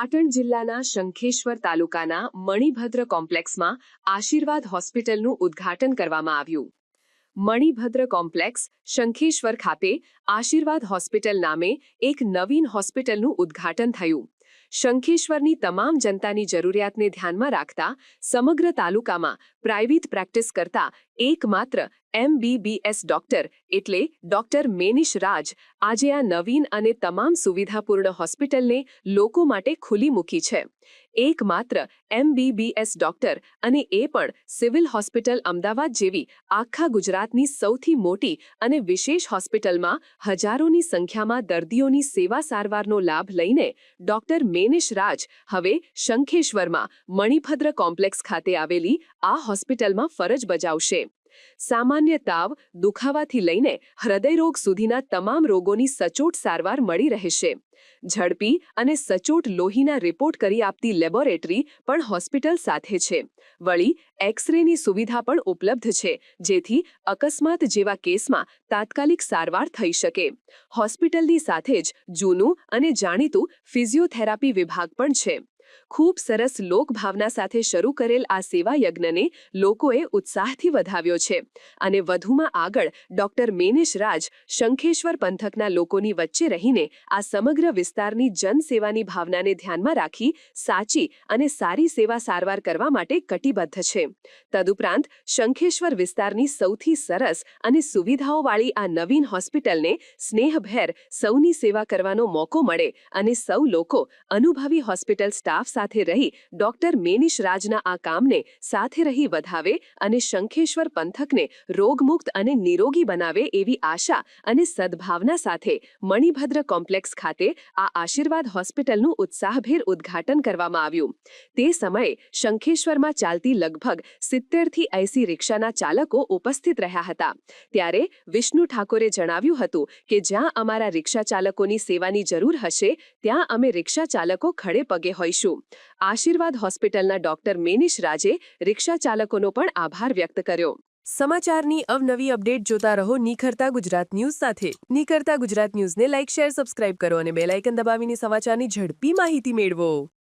પાટણ જિલ્લાના શંખેશ્વર તાલુકાના મણિભદ્ર કોમ્પ્લેક્સમાં આશીર્વાદ હોસ્પિટલનું ઉદ્ઘાટન કરવામાં આવ્યું. મણિભદ્ર કોમ્પ્લેક્સ શંખેશ્વર ખાતે આશીર્વાદ હોસ્પિટલ નામે એક નવીન હોસ્પિટલનું ઉદ્ઘાટન થયું. શંખેશ્વરની તમામ જનતાની જરૂરિયાતને ધ્યાનમાં રાખતા સમગ્ર તાલુકામાં પ્રાઇવેટ પ્રેક્ટિસ કરતા એકમાત્ર એમબીબીએસ ડોક્ટર એટલે ડોક્ટર મેનિશ રાજ આજે આ નવીન અને તમામ સુવિધાપૂર્ણ હોસ્પિટલને લોકો માટે ખુલ્લી મૂકી છે. એકમાત્ર એમબીબીએસ ડોક્ટર અને એ પણ સિવિલ હોસ્પિટલ અમદાવાદ જેવી આખા ગુજરાતની સૌથી મોટી અને વિશેષ હોસ્પિટલમાં હજારોની સંખ્યામાં દર્દીઓની સેવા સારવારનો લાભ લઈને ડોક્ટર મેનિશ રાજ હવે શંખેશ્વરમાં મણિભદ્ર કોમ્પ્લેક્સ ખાતે આવેલી આ હોસ્પિટલમાં ફરજ બજાવશે. સામાન્ય તાવ દુખાવાથી લઈને હૃદયરોગ સુધીના તમામ રોગોની સચોટ સારવાર મળી રહેશે. ઝડપી અને સચોટ લોહીના રિપોર્ટ કરી આપતી લેબોરેટરી પણ હોસ્પિટલ સાથે છે. વળી, એક્સરેની સુવિધા પણ ઉપલબ્ધ છે, જેથી અકસ્માત જેવા કેસમાં તાત્કાલિક સારવાર થઈ શકે. હોસ્પિટલની સાથે જ જૂનું અને જાણીતું ફિઝિયોથેરાપી વિભાગ પણ છે. ખૂબ સરસ લોકભાવના સાથે શરૂ કરેલ આ સેવા યજ્ઞને લોકોએ ઉત્સાહથી વધાવ્યો છે. અને વધુમાં આગળ ડોક્ટર મેનેશ રાજ શંખેશ્વર પંથકના લોકોની વચ્ચે રહીને આ સમગ્ર વિસ્તારની જનસેવાની ભાવનાને ધ્યાનમાં રાખી સાચી અને સારી સેવા સારવાર કરવા માટે કટિબદ્ધ છે. તદુપરાંત શંખેશ્વર વિસ્તારની સૌથી સરસ અને સુવિધાઓવાળી આ નવીન હોસ્પિટલને સ્નેહભેર સૌની સેવા કરવાનો મોકો મળે અને સૌ લોકો અનુભવી હોસ્પિટલ સ્ટાફ સાથે રહી ડોક્ટર મેનિશ રાજના આ કામને સાથે રહી વધાવે અને શંખેશ્વર પંથકને રોગમુક્ત અને નિરોગી બનાવે એવી આશા અને સદભાવના સાથે મણિભદ્ર કોમ્પ્લેક્સ ખાતે આ આશીર્વાદ હોસ્પિટલનું ઉત્સાહભેર ઉદ્ઘાટન કરવામાં આવ્યું. તે સમયે શંખેશ્વરમાં ચાલતી લગભગ સિત્તેરથી એસી રિક્ષાના ચાલકો ઉપસ્થિત રહ્યા હતા. ત્યારે વિષ્ણુ ઠાકોરે જણાવ્યું હતું કે જ્યાં અમારા રિક્ષા ચાલકોની સેવાની જરૂર હશે, ત્યાં અમે રિક્ષા ચાલકો ખડે પગે હોઈશું. આશીર્વાદ હોસ્પિટલના ડોક્ટર મેનિશ રાજે રિક્ષા ચાલકોનો પણ આભાર વ્યક્ત કર્યો. સમાચારની અવનવી અપડેટ જોતા રહો નિખરતા ગુજરાત ન્યૂઝ સાથે. નિખરતા ગુજરાત ન્યૂઝને લાઇક, શેર, સબસ્ક્રાઇબ કરો અને બેલાઇકન દબાવીને સમાચારની ઝડપી માહિતી મેળવો.